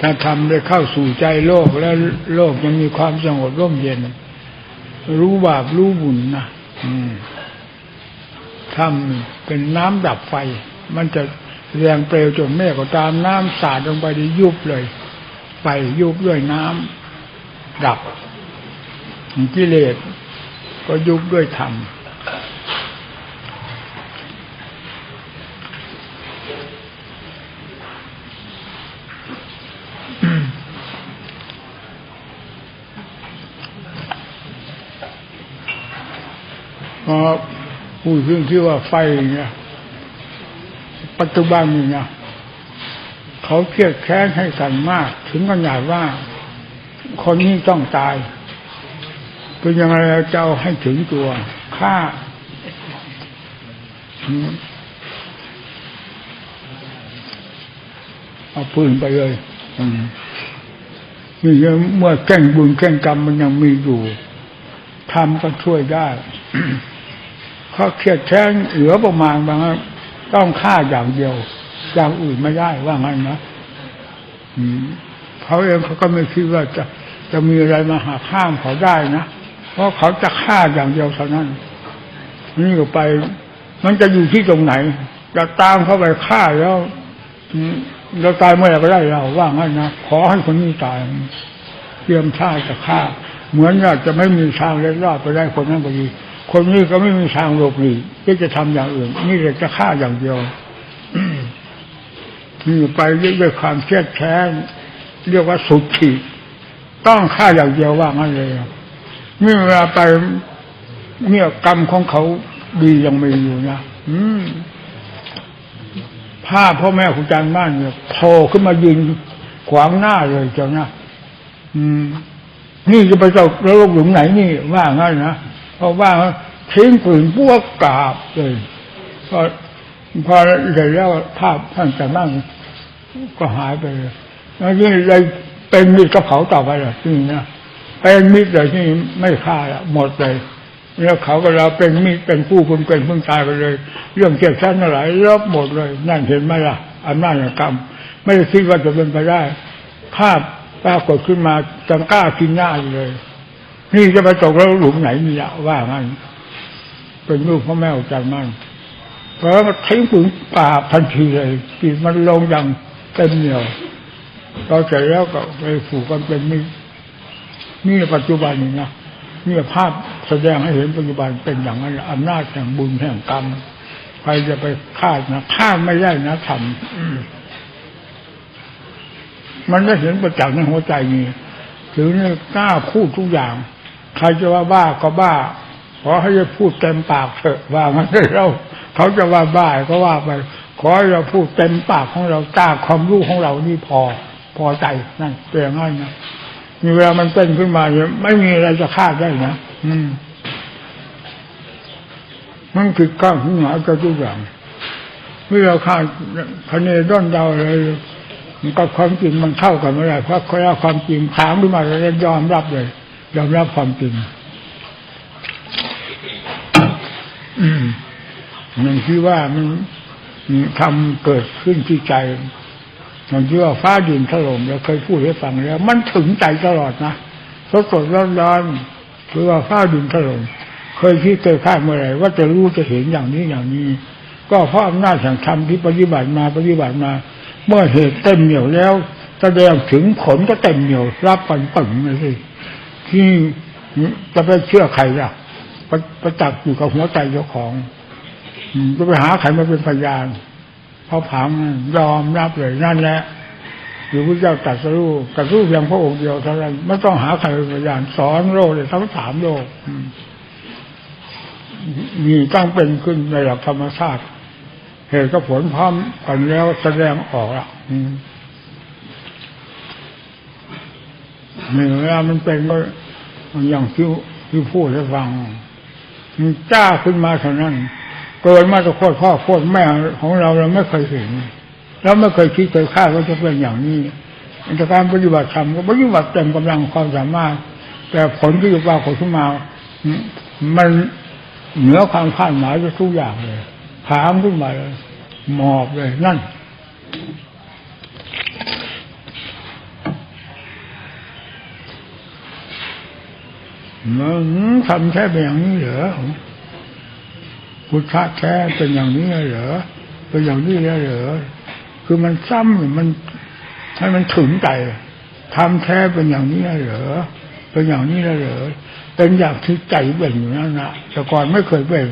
ถ้าทำได้เข้าสู่ใจโลกแล้วโลกยังมีความสงบร่มเย็น รู้บาปรู้บุญนะทำเป็นน้ำดับไฟ มันจะแรงเปลวจนแม่ก็ตามน้ำสาดลงไปได้ยุบเลยไฟยุบด้วยน้ำดับกิเลสก็ยุบด้วยธรรม เพราะ พูดเรื่องที่ว่าไฟเนี่ยปัจจุบันนี่นะเขาเครียดแค้นให้กันมาก ถึงขนาดว่า คนนี้ต้องตายเป็นยังไงเจะเอาให้ถึงตัวฆ่าเอาปืนไปเลยนี่เมื่อแก่งบุญแก่งกรรมมันยังมีอยู่ทำก็ช่วยได้ เขาเครียดแค้นเหลือประมาณบางต้องฆ่าอย่างเดียว อย่างอื่นไม่ได้ว่างั้นนะเขาเองเขาก็ไม่คิดว่าจะจะมีอะไรมาหักห้ามเขาได้นะเพราะเขาจะฆ่าอย่างเดียวเท่านั้น นี่ก็ไป มันจะอยู่ที่ตรงไหนจะตามเข้าไปฆ่าแล้วเราตายเมื่อไหร่ก็ได้เราว่างั้นนะขอให้คนนี้ตายเตรียมท่าจะฆ่า เหมือนว่าจะไม่มีทางเล็ดรอดไปได้คนนั้นก็ดี คนนี้ก็ไม่มีทางหลบหนีที่จะทำอย่างอื่นนี่เลยจะฆ่าอย่างเดียวนี่ไปด้วยความเครียดแค้นเรียกว่าสุดขีดต้องฆ่าอย่างเดียวว่างั้นเลยนี่เวลาไปเนี่ยกรรมของเขาดียังมีอยู่นะอืมผ้าพ่อแม่ครูอาจารย์บ้านเนี่ยโผล่ขึ้นมายืนขวางหน้าเลยเจ้านะอืม นี่จะไปตกนรกหลุมไหนนี่ว่างั้นนะ พราะว่าทิ้งปืนพวกกราบเลยพอพอเสร็จแล้วภาพท่านแต่นั่งก็หายไปเลยแล้วยิ่เลยเป็นมิตรกับเขาต่อไปเลยที่นี่นะเป็นมิตรเลยที่ไม่ฆ่าละหมดเลยแล้วเขาก็เราเป็นมิตรเป็นผู้คุณเป็นพิ่งตายไปเลย เรื่องเกี่ยวชั้นอะไรลบหมดเลย นั่นเห็นไหมล่ะอำนาจกรรม ไม่ได้คิดว่าจะเป็นไปได้ภาพปรากฏขึ้นมาจังกล้ากินหน้ายเลย นี่จะไปตกแล้วหลุมไหนมีอะว่างั้นเป็นลูกพ่อแม่อาจารย์มั่นเพราะว่าทิ้งปืนป่าทันทีเลยปีมันลงอย่างเต็มเหนียวเราเสร็จแล้วก็ไปผูกกันเป็นนี่นี่ปัจจุบันนี่นะนี่ภาพแสดงให้เห็นปัจจุบันเป็นอย่างนั้นอำนาจแห่งบุญแห่งกรรมใครจะไปฆ่านะฆ่าไม่ได้นะทำมันได้เห็นประจักษ์ในหัวใจนี่ถึงเนี่กล้าพูดทุกอย่าง ใครจะว่าบ้าก็บ้าขอให้จะพูดเต็มปากเถอะว่ามันได้เราเขาจะว่าบ้าก็ว่าไป ขอให้เราพูดเต็มปากของเราตาความรู้ของเรานี่พอ พอใจนั่นเปลี่ยนง่ายนะมีเวลามันเป็นขึ้นมาเนี่ยไม่มีอะไรจะคาดได้นะอืมมันคือก้าวขึ้นมาก็ทุกอย่างเมื่อเราคาดคะเนด้นเดาเลยมันก็ความจริงมันเข้ากันไม่ได้เพราะเขาเอาความจริงถามขึ้นมาแล้วยอมรับเลย ยอมรับความจริงอืมมันคิดว่ามันทำเกิดขึ้นที่ใจ มันคิดว่าฟ้าดินถล่มเราเคยพูดให้ฟังแล้ว มันถึงใจตลอดนะสดสดร้อนร้อนคือว่าฟ้าดินถล่มเคยคิดเคยคาดเมื่อไหร่ว่าจะรู้จะเห็นอย่างนี้อย่างนี้ ก็เพราะอำนาจแห่งธรรมที่ปฏิบัติมาปฏิบัติมา เมื่อเหตุเต็มเหนียวแล้วแสดงถึงผลก็เต็มเหนียวรับปันปังเลยสิ ที่จะไปเชื่อใครล่ะประประจักษ์อยู่กับหัวใจเจ้าของจะไปหาใครมาเป็นพยานพอผังยอมรับเลยนั่นแหละหรือพระเจ้าตรัสรู้ตรัสรู้เพียงพระองค์เดียวเท่านั้นไม่ต้องหาใครเป็นพยานสอนโลกเลยทั้งสามโลกมีตั้งเป็นขึ้นในหลักธรรมชาติเหตุกับผลพร้อมกันแล้วแสดงออกอะอืมนี่ เวลามันเป็นก็อย่างที่ที่พูดให้ฟังมันจ้าขึ้นมาเท่านั้น เกิดมาจากโคตรพ่อโคตรแม่ของเราเราไม่เคยเห็นเราไม่เคยคิดเคยคาดว่าจะเป็นอย่างนี้แต่การปฏิบัติธรรมก็ปฏิบัติเต็มกำลังความสามารถ แต่ผลที่จะปรากฏขึ้นมา มันเหนือความคาดหมายทุกอย่างเลยถามขึ้นมาเลยหมอบเลยนั่น มึงทำแค่เป็นอย่างนี้เหรอพุทธะแท้เป็นอย่างนี้เหรอเป็นอย่างนี้แล้วเหรอคือมันซ้ำมันให้มันถึงใจทำแท้เป็นอย่างนี้เหรอเป็นอย่างนี้แล้วเหรอเป็นอย่างที่ใจเป็นอยู่นั่นนะแต่ก่อนไม่เคยเป็น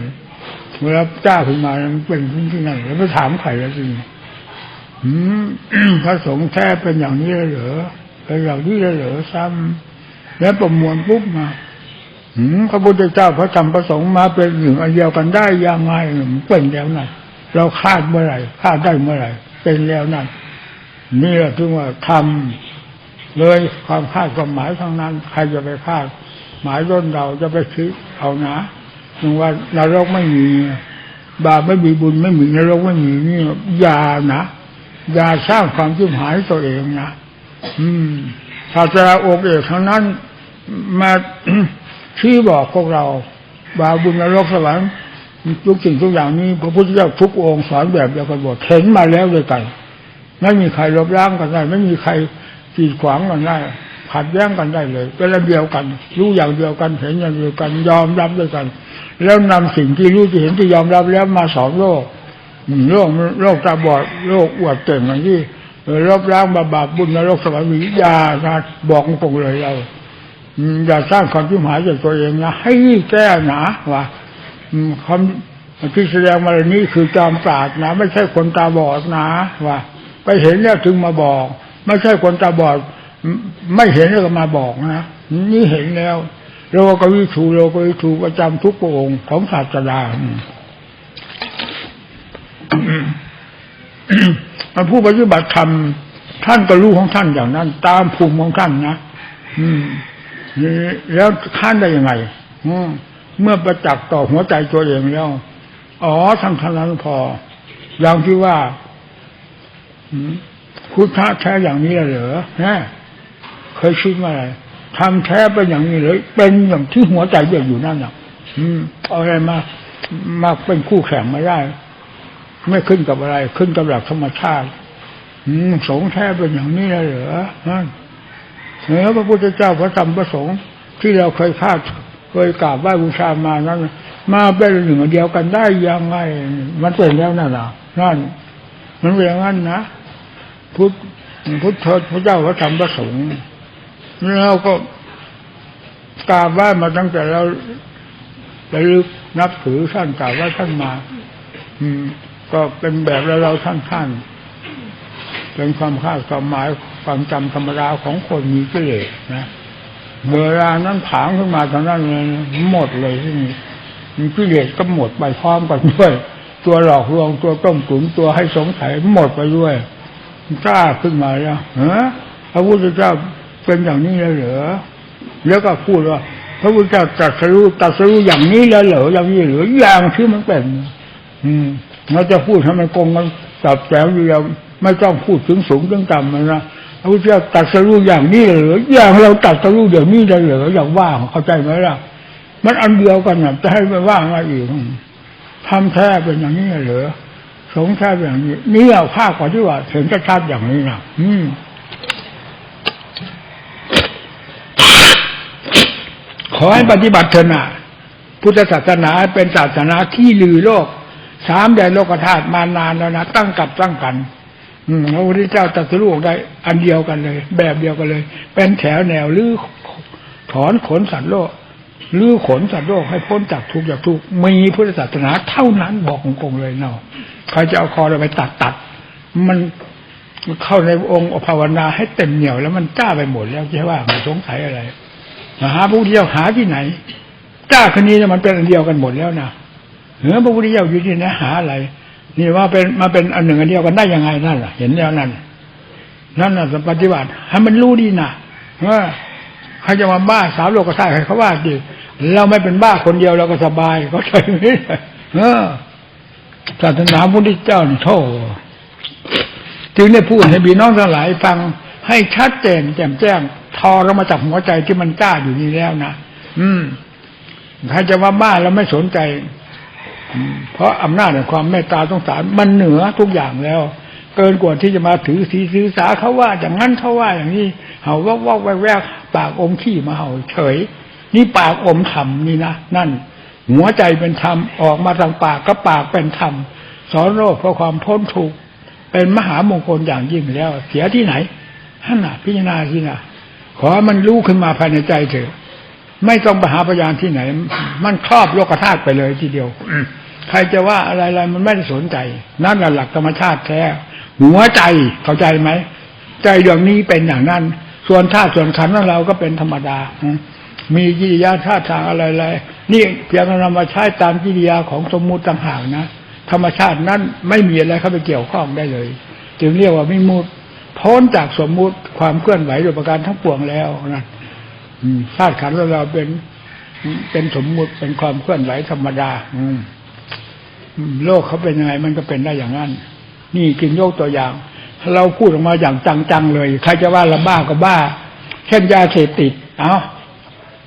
เวลาเจ้าขึ้นมามันเป็นที่ที่นั่นแล้วไปถามใครแล้วจริงพระสงฆ์แท้เป็นอย่างนี้แล้วเหรอเป็นอย่างนี้แล้วเหรอซ้ำแล้วประมวลปุ๊บมา พระพุทธเจ้าพระธรรมพระสงฆ์มาเป็นหนึ่งอันเดียวกันได้ยังไงมันเป็นแล้วนั่นเราคาดเมื่อไหร่คาดได้เมื่อไหร่ เป็นแล้วนั่นนี่แหละถึงว่าทำเลยความคาดความหมายทั้งนั้น ใครจะไปคาด หมายร่นเราจะไปคิดเอานะถึงว่านรกไม่มีบาปไม่มีบุญไม่มีนรกไม่มีนี่อย่านะอย่าสร้างความชิบหายตัวเองนะอืมศาสนาอกเอกทั้งนั้นมา ชี้บอกพวกเราบาปบุญนรกสวรรค์ทุกสิ่งทุกอย่างนี้พระพุทธเจ้าทุกองค์สอนแบบเดียวกันหมดเห็นมาแล้วด้วยกัน ไม่มีใครลบล้างกันได้ ไม่มีใครกีดขวางกันได้ขัดแย้งกันได้เลยเป็นระเดียวกัน รู้อย่างเดียวกันเห็นอย่างเดียวกัน ยอมรับด้วยกัน แล้วนำสิ่งที่รู้ที่เห็นที่ยอมรับแล้วมาสอนโลกโลกโลกตาบอดโลกอวดเก่งอย่างที่ลบล้างบาปบาปบุญนรกสวรรค์วิญญาณบอกตรงเลยเรา อย่าสร้างความชิบหายจากตัวเองนะให้แก้หนาว่าความที่แสดงมานี้คือจอมปราดนะ ไม่ใช่คนตาบอดนะว่าไปเห็นแล้วถึงมาบอก ไม่ใช่คนตาบอด ไม่เห็นแล้วก็มาบอกนะนี่เห็นแล้วโลกวิถูโลกวิถูประจำทุกพระองค์ของศาสดามันผู้ปฏิบัติธรรมท่านก็รู้ของท่านอย่างนั้น ตามภูมิของท่านนะ อืม แล้วท่านได้ยังไงอืมเมื่อประจักษ์ต่อหัวใจตัวเองแล้ว อ๋อทั้งท่านนั้นพอ อย่างที่ว่าพุทธะแท้อย่างนี้เหรอนะเคยคิดมาอะไรทำแท้เป็นอย่างนี้เลย เป็นอย่างที่หัวใจเด็กอยู่นั่นอะ อืมเอาอะไรมามาเป็นคู่แข่งไม่ได้ ไม่ขึ้นกับอะไร ขึ้นกับหลักธรรมชาติ อืมสงฆ์แท้เป็นอย่างนี้เลยเหรอนั่น เออพระพุทธเจ้าพระธรรมพระสงฆ์ที่เราเคยคาดเคยกราบไหว้บูชามานั้น มาเป็นหนึ่งเดียวกันได้ยังไง มันเป็นแล้วนั่นน่ะนั่น มันเป็นอย่างนั้นนะพุทธพุทธพระเจ้าพระธรรมพระสงฆ์เราก็กราบไหว้มาตั้งแต่เราระลึกนับถือท่านกราบไหว้ท่านมา อืม ก็เป็นแบบเราเราท่านท่านเป็นความคาดความหมาย ความจำธรรมดาของคนมีกิเลสนะเวลานั้นผางขึ้นมาตอนนั้นเลยหมดเลยที่นี่มีกิเลสก็หมดไปพร้อมกันด้วย ตัวหลอกลวงตัวต้มตุ๋นตัวให้สงสัยหมดไปด้วยกล้าขึ้นมาแล้วเออพระพุทธเจ้าเป็นอย่างนี้แล้วเหรอแล้วก็พูดว่า พระพุทธเจ้าตรัสรู้ตรัสรู้อย่างนี้แล้วเหรออย่างนี้เหรออย่างที่มันเป็น อืมเราจะพูดให้มันกงกันสับแสงอยู่แล้วไม่ต้องพูดถึงสูงถึงต่ำมันนะ พระพุทธเจ้าตรัสรู้อย่างนี้เหรออย่างเราตรัสรู้อย่างนี้เลยเหรออย่างว่าเข้าใจไหมล่ะ มันอันเดียวกันนะจะให้ไปว่าอะไรอีกทำแท้เป็นอย่างนี้เหรอสงแท้เป็นอย่างนี้นี่เอาภาคกว่าที่ว่าเห็นชัดๆอย่างนี้นะอืมขอให้ปฏิบัติเถอะนะพุทธศาสนาเป็นศาสนาที่ลือโลก สามแดนโลกธาตุมานานแล้วนะตั้งกับตั้งกัน พระพุทธเจ้าตรัสรู้ออกได้ อันเดียวกันเลย แบบเดียวกันเลย เป็นแถวแนวลือถอนขนสัตว์โลกลือขนสัตว์โลกให้พ้นจากทุกข์จากทุกข์มีพุทธศาสนาเท่านั้นบอกตรงๆเลยเนาะใครจะเอาคอเราไปตัดตัด มันเข้าในองค์ภาวนาให้เต็มเหนียวแล้วมันจ้าไปหมดแล้วใช่ว่าไม่สงสัยอะไรหาพระพุทธเจ้าหาที่ไหนกล้าคนนี้เนี่ยมันเป็นอันเดียวกันหมดแล้วนะเหนือพระพุทธเจ้าอยู่ที่ไหนหาอะไร นี่ว่าเป็นมาเป็นอันหนึ่งอันเดียวกันได้ยังไงนั่นล่ะ เห็นแล้วนั่นนั่นน่ะปฏิบัติให้มันรู้ดีนะว่าใครจะมาบ้าสาวโลกธาตุใครเขาว่าดีเราไม่เป็นบ้าคนเดียวเราก็สบายเขาใจไหมเออศาสนาพุทธเจ้านี่โทษจึงได้พูดให้พี่น้องทั้งหลายฟังให้ชัดเจนแจ่มแจ้ง ทอเรามาจากหัวใจที่มันกล้าอยู่นี่แล้วนะอืมใครจะว่าบ้าเราไม่สนใจ เพราะอำนาจแห่งความเมตตาสงสารมันเหนือทุกอย่างแล้ว เกินกว่าที่จะมาถือสีซื้อสาเขาว่าอย่างนั้นเขาว่าอย่างนี้เห่าว่าว่าแวกแวกปากอมขี้มาเห่าเฉย นี่ปากอมธรรมนี่นะนั่น หัวใจเป็นธรรมออกมาทางปากก็ปากเป็นธรรมสอนโลกเพราะความพ้นทุกข์เป็นมหามงคลอย่างยิ่งแล้ว เสียที่ไหนท่านน่ะพิจารณาที่น่ะขอมันรู้ขึ้นมาภายในใจเถอะ ไม่ต้องไปหาพยานที่ไหน มันครอบโลกธาตุไปเลยทีเดียวใครจะว่าอะไรๆมันไม่ได้สนใจ นั่นแหละหลักธรรมชาติแท้หัวใจเข้าใจไหมใจดวงนี้เป็นอย่างนั้น ส่วนธาตุส่วนขันธ์ของเราก็เป็นธรรมดามีกิริยาท่าทางอะไรๆนี่เพียงนำมาใช้ตามกิริยาของสมมุติต่างหากนะธรรมชาตินั้นไม่มีอะไรเข้าไปเกี่ยวข้องได้เลย จึงเรียกว่าไม่มุดพ้นจากสมมุติความเคลื่อนไหวโดยประการทั้งปวงแล้วนะอืม ธาตุขันธ์ของเราเป็นเป็นสมมุติเป็นความเคลื่อนไหวธรรมดา อืมอืมโลกเขาเป็นยังไงมันก็เป็นได้อย่างนั้น นี่กินยกตัวอย่าง เราพูดออกมาอย่างจังๆเลยใครจะว่าเราบ้าก็บ้า เช่นยาเสพติด เอา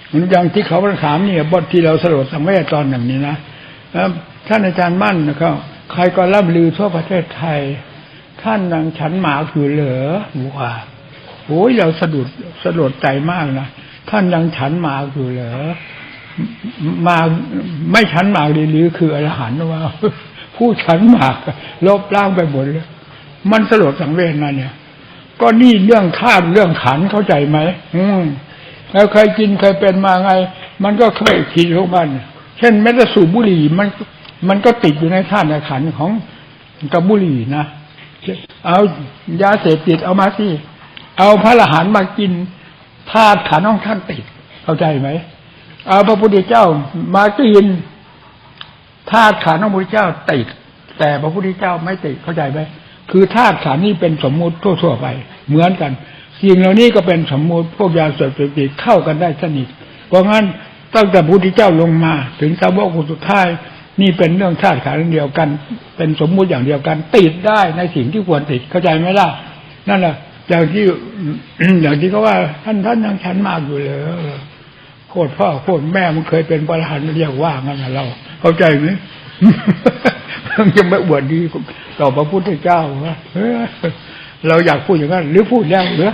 เหมือนอย่างที่เขาถามเนี่ยบทที่เราสลดสังเวชตอนหนึ่งนี้นะแล้วท่านอาจารย์มั่นนะครับใครก็ล่ำลือทั่วประเทศไทย ท่านนางฉันหมาคือเหลือว่าโอ้ยเราสะดุดสะดุดใจมากนะ ท่านยังฉันหมาคือเหลือมาไม่ฉันหมากดีหรือคืออรหันต์ว่าผู้ฉันหมากลบล้างไปหมดเลยมันสลดสังเวชนะเนี่ย ก็นี่เรื่องธาตุเรื่องขันเข้าใจไหมอืมแล้วเคยกินเคยเป็นมาไง มันก็เคยคิดของมันเช่นแม้แต่สูบบุหรี่มัน มันก็ติดอยู่ในธาตุในขันของกับบุหรี่นะเอายาเสพติดเอามาสิเอาพระอรหันต์มากิน ธาตุขันธ์ของท่านติด เข้าใจไหมเอาพระพุทธเจ้ามากินธาตุขันธ์ของพระพุทธเจ้าติด แต่พระพุทธเจ้าไม่ติดเข้าใจไหมคือธาตุขันธ์นี่เป็นสมมุติทั่วๆไป เหมือนกันสิ่งเหล่านี้ก็เป็นสมมุติพวกยาเสพติดเข้ากันได้สนิท เพราะงั้นตั้งแต่พระพุทธเจ้าลงมา ถึงสาวกคนสุดท้ายนี่เป็นเรื่องธาตุขันธ์เดียวกัน เป็นสมมุติอย่างเดียวกัน ติดได้ในสิ่งที่ควรติดเข้าใจไหมล่ะนั่นแหละ อย่างที่อย่างที่เขาว่า ท่านท่านยังฉันมากอยู่เลยโคตรพ่อโคตรแม่มันเคยเป็นประหารเรียกว่างั้นนะเรา เข้าใจไหมมันจะไม่อวดดีต่อพระพุทธเจ้าว่าเราอยากพูดอย่างนั้นหรือพูดแล้วหรือ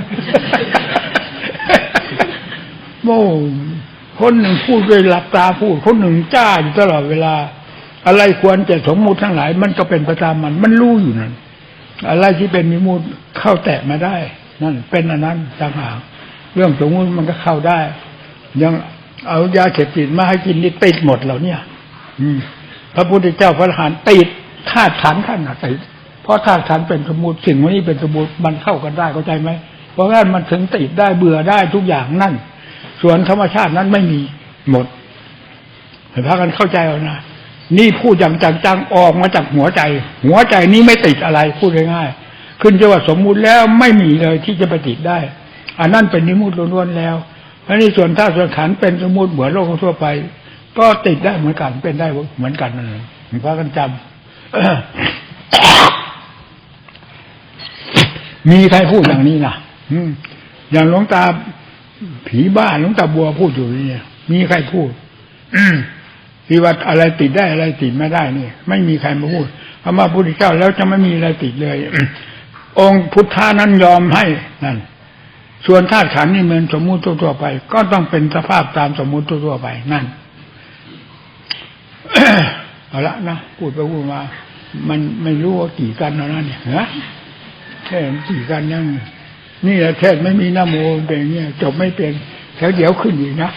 โม่คนหนึ่งพูดด้วยหลับตาพูด คนหนึ่งจ้าอยู่ตลอดเวลา อะไรควรจะสมมุติทั้งหลาย มันก็เป็นประจามัน มันรู้อยู่นั่นอะไรที่เป็นมิมูล เข้าแตะมาได้ นั่น เป็นอันนั้นต่างหากเรื่องสมมุติมันก็เข้าได้ ยังเอายาเสพติดมาให้กินนี่ติดหมดแล้วเนี่ย อืม พระพุทธเจ้าพระอรหันต์ติดธาตุขันธ์ขั้นติดเพราะธาตุขันเป็นสมมุติสิ่งนี้เป็นสมมุติมันเข้ากันได้เข้าใจไหมเพราะงั้นมันถึงติดได้เบื่อได้ทุกอย่างนั่น ส่วนธรรมชาตินั้นไม่มีหมดให้พากันเข้าใจเอานะนี่พูดอย่างจังๆออกมาจากหัวใจ หัวใจนี้ไม่ติดอะไรพูดง่ายๆ ขึ้นจะว่าสมมุติแล้วไม่มีเลยที่จะปติดได้ อันนั้นเป็นนิมุติล้วนๆแล้วอันนี้ส่วนธาตุส่วนขันเป็นสมมุติเหมือนโลกทั่วไป ก็ติดได้เหมือนกันเป็นได้เหมือนกันนั่นเองพากันจำมีใครพูดอย่างนี้นะอืมอย่างหลวงตาผีบ้าหลวงตาบัวพูดอยู่นี่มีใครพูดอืมที่ว่าอะไรติดได้อะไรติดไม่ได้นี่ ไม่มีใครมาพูดพระมาพุทธเจ้าแล้วจะไม่มีอะไรติดเลย องค์พุทธานั้นยอมให้นั่นส่วนธาตุขันนี่เหมือนสมมุติทั่วไป ก็ต้องเป็นสภาพตามสมมุติทั่วไปนั่นเอาละนะพูดไปพูดมา มันไม่รู้ว่ากี่กันแล้วนะเนี่ยฮะแค่กี่กันยังนี่แหละแท้ไม่มีน้ำโมเป็นอย่างเงี้ยจบไม่เป็นแล้วเดี๋ยวขึ้นอีกนะ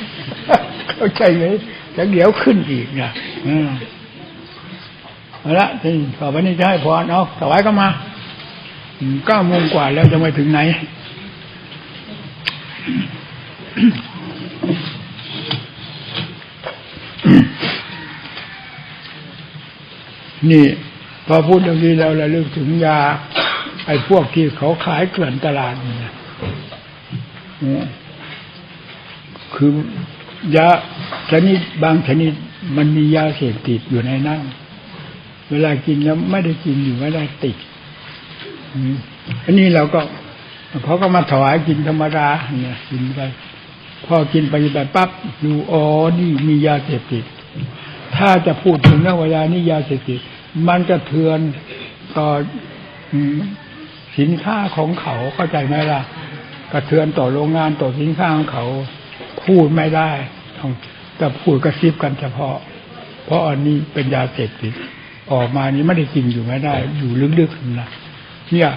เข้าใจไหมแล้วเดี๋ยวขึ้นอีกนะอืมเอาละที่ต่อไปนี้จะให้พรเอาถวายก็มา เก้าโมงกว่าแล้วจะไปถึงไหน นี่ พอพูดเรื่องนี้แล้วระลึกถึงยา ไอ้พวกที่เขาขายเกลื่อนตลาดเนี่ยคือยาชนิดบางชนิดมันมียาเสพติดอยู่ในนั้นเวลากินแล้วไม่ได้กินอยู่ไม่ได้ติด อันนี้เราก็เขาก็มาถวายกินธรรมดาเนี่ยกินไปพอกินไปแบบปั๊บดูอ๋อนี่มียาเสพติด ถ้าจะพูดถึงเรื่องยานี่ยาเสพติด มันจะเทือนต่อสินค้าของเขาเข้าใจไหมล่ะกระเทือนต่อโรงงานต่อสินค้าของเขาพูดไม่ได้ต้องแต่พูดกระซิบกันเฉพาะ เพราะอันนี้เป็นยาเสพติดออกมานี้ไม่ได้กินอยู่ไม่ได้ อยู่ลึกๆนะ เนี่ย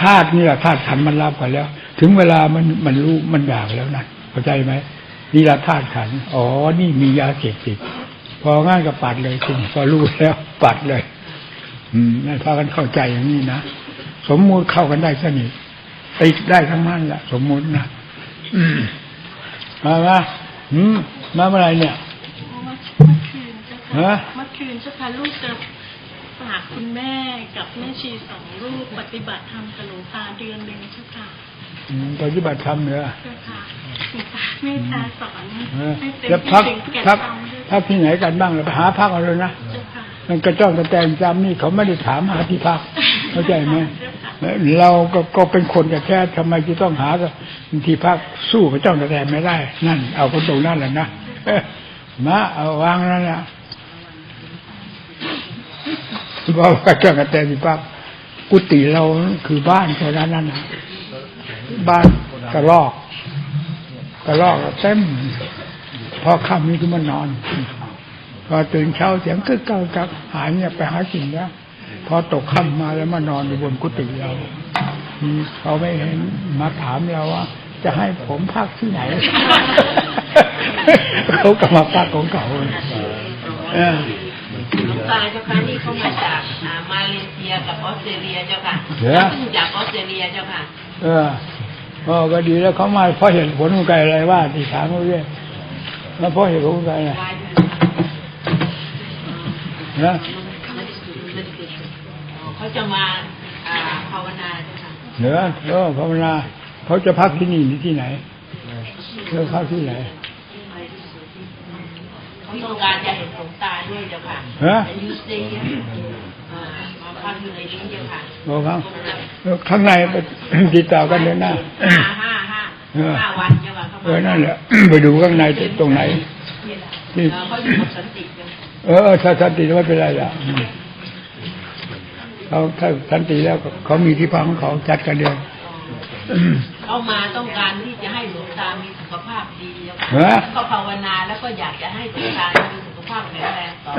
ธาตุเนี่ยธาตุขันธ์มันรับกันแล้ว ถึงเวลามันมันรู้มันอยากแล้วนะเข้าใจไหมนี่ละธาตุขันธ์อ๋อนี่มียาเสพติดพอง่ายก็ปัดเลยคุณพอรู้แล้วปัดเลย อืมนั่นพากันเข้าใจอย่างนี้นะสมมุติเข้ากันได้สนิทติดได้ทั้งนั้นแหละสมมุตินะอืมมามาอืมมาเมื่อไหรเนี่ยเมื่อคืนเจ้าฮะค่ะเมื่อคืนเจ้าค่ะลูกจะ ฝากคุณแม่กับแม่ชีสองรูปปฏิบัติธรรมกับหลวงตาเดือนหนึ่งเจ้าค่ะอืมปฏิบัติธรรมเหรอเจ้าค่ะหลวงตาเมตตาสอนเออให้เต็มแล้วที่พักถึงแก่พักธรรมด้วยพักที่ไหนกันบ้างเราไปหาพักเอาเลยนะเจ้าค่ะมันกระจ้องกระแตงจำนี่เขาไม่ได้ถามหาที่พักเข้าใจไหมเราก็ก็เป็นคนแท้ๆทำไมจะต้องหาที่พักสู้กระจ้องกระแตงไม่ได้ นั่น เอาคนตรงนั่นแหละนะเอ้อมาเอาวางนั่นนะ บอกกระจ้องกระแตงที่พักกุฏิเราคือบ้านแค่นั้นนั่นนะบ้านกระลอกกระลอกเต็มพอค่ำนี้ก็มานอน พอตื่นเช้าเสียงกึกกักกักหายเนี่ยไปหากินแล้วพอตกค่ำมาแล้วมานอนอยู่บนกุฏิเราเขาไม่เห็นมาถามเราว่า จะให้ผมพักที่ไหนเขาก็มาพักของเขา เออหลวงตาเจ้าค่ะนี่เขามาจากอ่ามาเลเซียกับออสเตรเลียเจ้าค่ะเหรอพิ่งจากออสเตรเลียเจ้าค่ะ เออเออก็ดีแล้วเขามาเพราะเห็นผลของไก่อะไรว่าที่ถามเขาเรื่อยแล้วเพราะเห็นผลของไก่นะนะเขาจะมาอ่าภาวนาเจ้าค่ะเหนือเออภาวนาเขาจะพักที่นี่หรือที่ไหนเออพักที่ไหน เขาต้องการจะเห็นหลวงตาด้วยเจ้าค่ะฮะอายุเซียอ่ามาพักอยู่ในนี้เจ้าค่ะบอกครับเออข้างในไปติดต่อกันเดือนหน้าห้าห้าห้าเออห้าวันเจ้าค่ะเขาเออนั่นแหละไปดูข้างในตรงไหนเออเขาอยู่กับสันติเจ้าค่ะเออเออถ้าสันติไม่เป็นไรล่ะอืมเขาถ้าสันติแล้วก็เขามีที่พักของเขาจัดกันเดียวอืม เขามาต้องการที่จะให้หลวงตามีสุขภาพดีเจ้าค่ะฮะแล้วก็ภาวนาแล้วก็อยากจะให้หลวงตามีสุขภาพแข็งแรงต่อ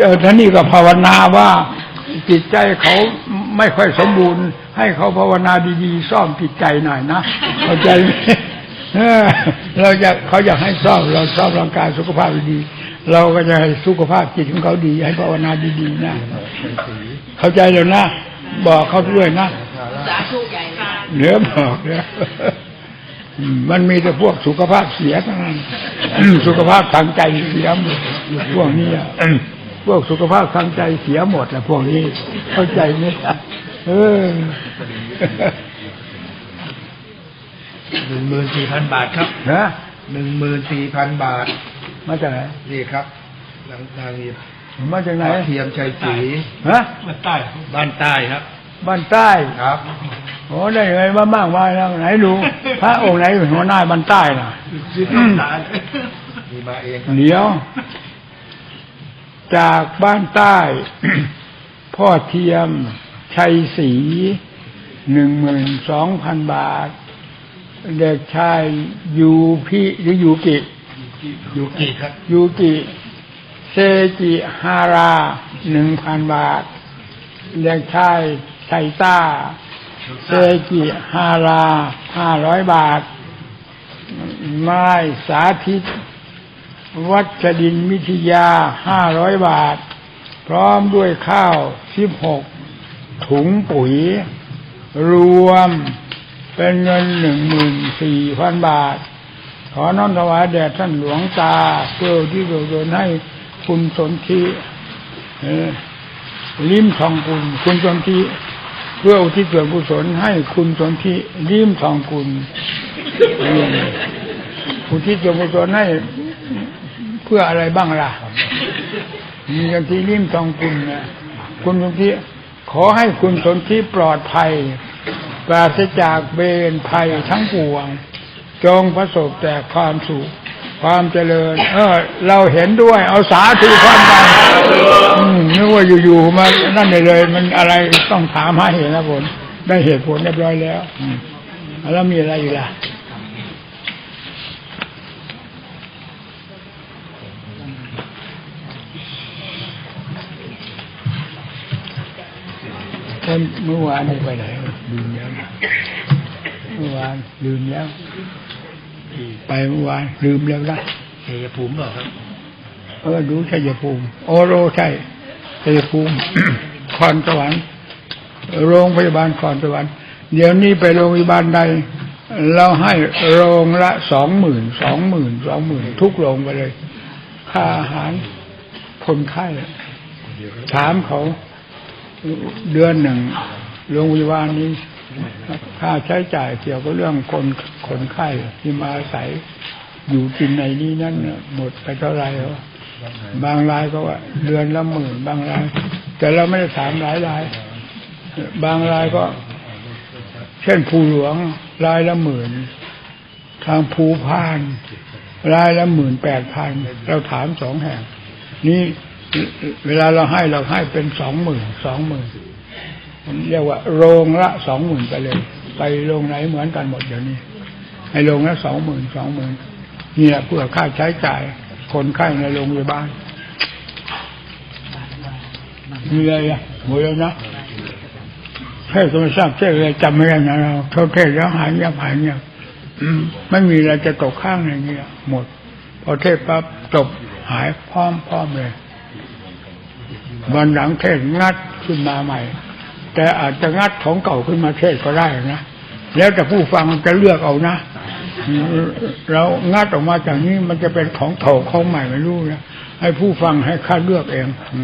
เออท่านนี่ก็ภาวนาว่าจิตใจเขาไม่ค่อยสมบูรณ์ ให้เขาภาวนาดีๆซ่อมจิตใจหน่อยนะเข้าใจไหมเออเราจะเขาอยากให้ซ่อมเราซ่อมร่างกายสุขภาพดีๆเราก็จะให้สุขภาพจิตของเขาดี ให้ภาวนาดีๆนะเข้าใจแล้วนะ บอกเขาด้วยนะ สาธุใหญ่ค่ะเหลือบอกเนี่ยอืมมันมีแต่พวกสุขภาพเสียทั้งนั้นสุขภาพทางใจเสียหมดพวกนี้อะพวกสุขภาพทางใจเสียหมดแหละพวกนี้ เข้าใจไหมเออหนึ่งหมื่นสี่พันบาทครับนะหนึ่งหมื่นสี่พันบาท มาจากไหนนี่ครับหลังทางนี้มาจากไหนเทียมชัยศรีฮะบ้านใต้ครับ บ้านใต้ครับโอ้ได้ไงมามากมายแล้วไหนดูพระองค์ไหนหัวหน้าบ้านใต้น่ะมีมาเองเดี๋ยว จากบ้านใต้ พ่อเทียม ชัยศรีหนึ่งหมื่นสองพันบาท เด็กชายยูพิหรือยูกิยูกิครับยูกิเซจิฮาราหนึ่งพันบาท เด็กชาย ไซต้าเซจิฮาราห้าร้อยบาทไม้สาธิต วัชดินวิทยาห้าร้อยบาท พร้อมด้วยข้าวสิบหกถุงปุ๋ย รวมเป็นเงินหนึ่งหมื่นสี่พันบาท ขอน้อมถวายแด่ท่านหลวงตาเพื่อที่จะโดนให้คุณสนธิเอ่อลิมทองกุลคุณสนธิ เพื่ออุทิศส่วนกุศลให้คุณสนธิลิมทองกุลเอ่ออุทิศส่วนกุศลให้เพื่ออะไรบ้างล่ะ มีสนธิลิมทองกุลนะคุณสนธิขอให้คุณสนธิปลอดภัย ปราศจากเบนภัยทั้งปวง จงประสบแต่ความสุข ความเจริญ เออ เราเห็นด้วย เอาสาธุความกันนึกว่าอยู่ๆมานั่นเลย มันอะไรต้องถามให้เห็นนะผลได้เหตุผลเรียบร้อยแล้วแล้วมีอะไรอยู่ล่ะเมื่อวานไปไหนลืมแล้วเมื่อวานลืมแล้ว ไปเมื่อวานลืมแล้วนะเฮียภูมิบอกครับ เออดูชัยภูมิ โอโรใช่ชัยภูมิคอนสวรรค์โรงพยาบาลคอนสวรรค์เดี๋ยวนี้ไปโรงพยาบาลใด เราให้โรงละสองหมื่นสองหมื่นสองหมื่นทุกโรงไปเลย ค่าอาหารคนไข้ถามเขาเดือนหนึ่งโรงพยาบาลนี้ ค่าใช้จ่ายเกี่ยวกับเรื่องคนคนไข้ที่มาอาศัยอยู่กินในนี้นั่นน่ะหมดไปเท่าไหร่แล้วบางรายก็ว่าเดือนละหมื่นบางราย แต่เราไม่ได้ถามหลายราย บางรายก็ เช่นภูหลวงรายละหมื่น ทางภูพานรายละหมื่นแปดพันเราถามสองแห่ง นี่เวลาเราให้เราให้เป็นสองหมื่นสองหมื่น เรียกว่า โรงละสองหมื่นไปเลย ไปโรงไหนเหมือนกันหมดเดี๋ยวนี้ให้โรงละสองหมื่นสองหมื่นเนี่แหละเพื่อค่าใช้จ่ายคนไข้ในโรงพยาบาลมีอะไรอะหมดแล้วนะเทศก็ไม่ทราบเทศอะไรจำไม่ได้นะเราเขาเทศแล้วหายเงียบหายเงียบไม่มีอะไรจะตกข้างอย่างเงี้ยหมด พอเทศปั๊บจบหายพร้อมพร้อมเลยวันหลังเทศงัดขึ้นมาใหม่ แต่อาจจะงัดของเก่าขึ้นมาเทศก็ได้นะแล้วแต่ผู้ฟังจะเลือกเอานะเรางัดออกมาจากนี้มันจะเป็นของเก่าของใหม่ไม่รู้นะให้ผู้ฟังให้ค่าเลือกเองอื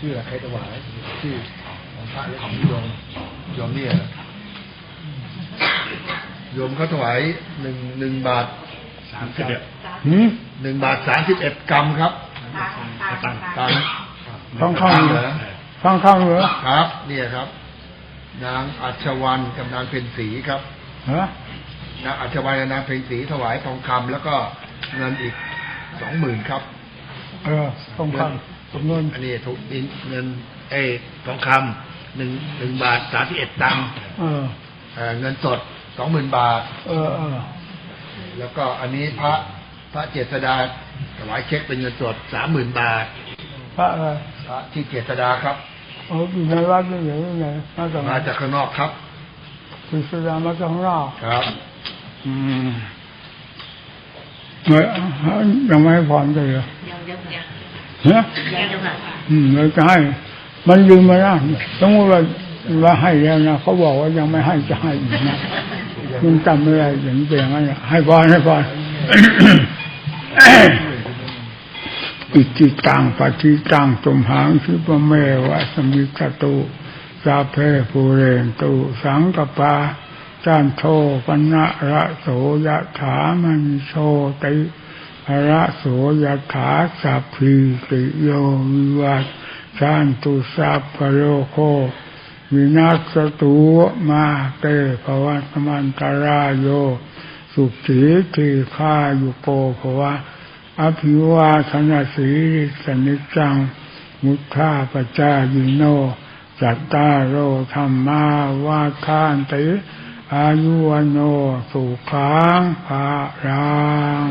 ชื่อใครถวายชื่อของพระหรือของโยมโยมเนี่ยโยมเขาถวายหนึ่งหนึ่งบาทสามสิบ หืมหนึ่งบาทสามสิบเอ็ดกรัมครับตังตังฟังเข้าเหเหรรออฟังเข้าเหรอครับ เนี่ยครับ นางอัชวันกับนางเพ็ญศรีครับฮะนางอัชวันกับนางเพ็ญศรีถวายทองคำแล้วก็เงินอีกสองหมื่นครับ เออต้องคำจำนวนอันนี้ถูกเงินเอ้ยทองคำหนึ่งหนึ่งบาทสามสิบเอ็ดตังค์เออเอ่อเงินสดสองหมื่นบาท เออเออแล้วก็อันนี้พระ พระเจษดาถวายเช็คเป็นเงินสดสามหมื่นบาท พระอะไรพระที่เจษดาครับโอ้อยู่ในวัดนี่อยู่ที่ไหนมาจากไหนมาจากข้างนอกครับคุณสุดามาจากข้างนอกครับ อืมเมื่อยังไม่ให้พรเลยเหรอยังยังยังฮะยังยังค่ะอืมเราจะให้มันยืมมานะสมมติว่าว่าให้แล้วนะเขาบอกว่ายังไม่ให้จะให้อีกนะมันจำไม่ได้อย่างนี้เป็นอย่างนั้นน่ะให้พรให้พร อิจิตังปฏิตังตุมหังคิปะเมวะสมิกตุสาเพภูเรนตุสังกปาจันโทปนะระโสยะถามณิโชติระโสยะถาสัพพิติโยวิวัตชันตุสัพพะโลโควินัสตุมาเตภวัตมันตรายโย สุขีทีฆายุโกภวะอภิวาสนาสีสนิจจัง มุทธาปจายิโนจัตตาโรธรรมาวาคานติอายุวโนสุขังภารัง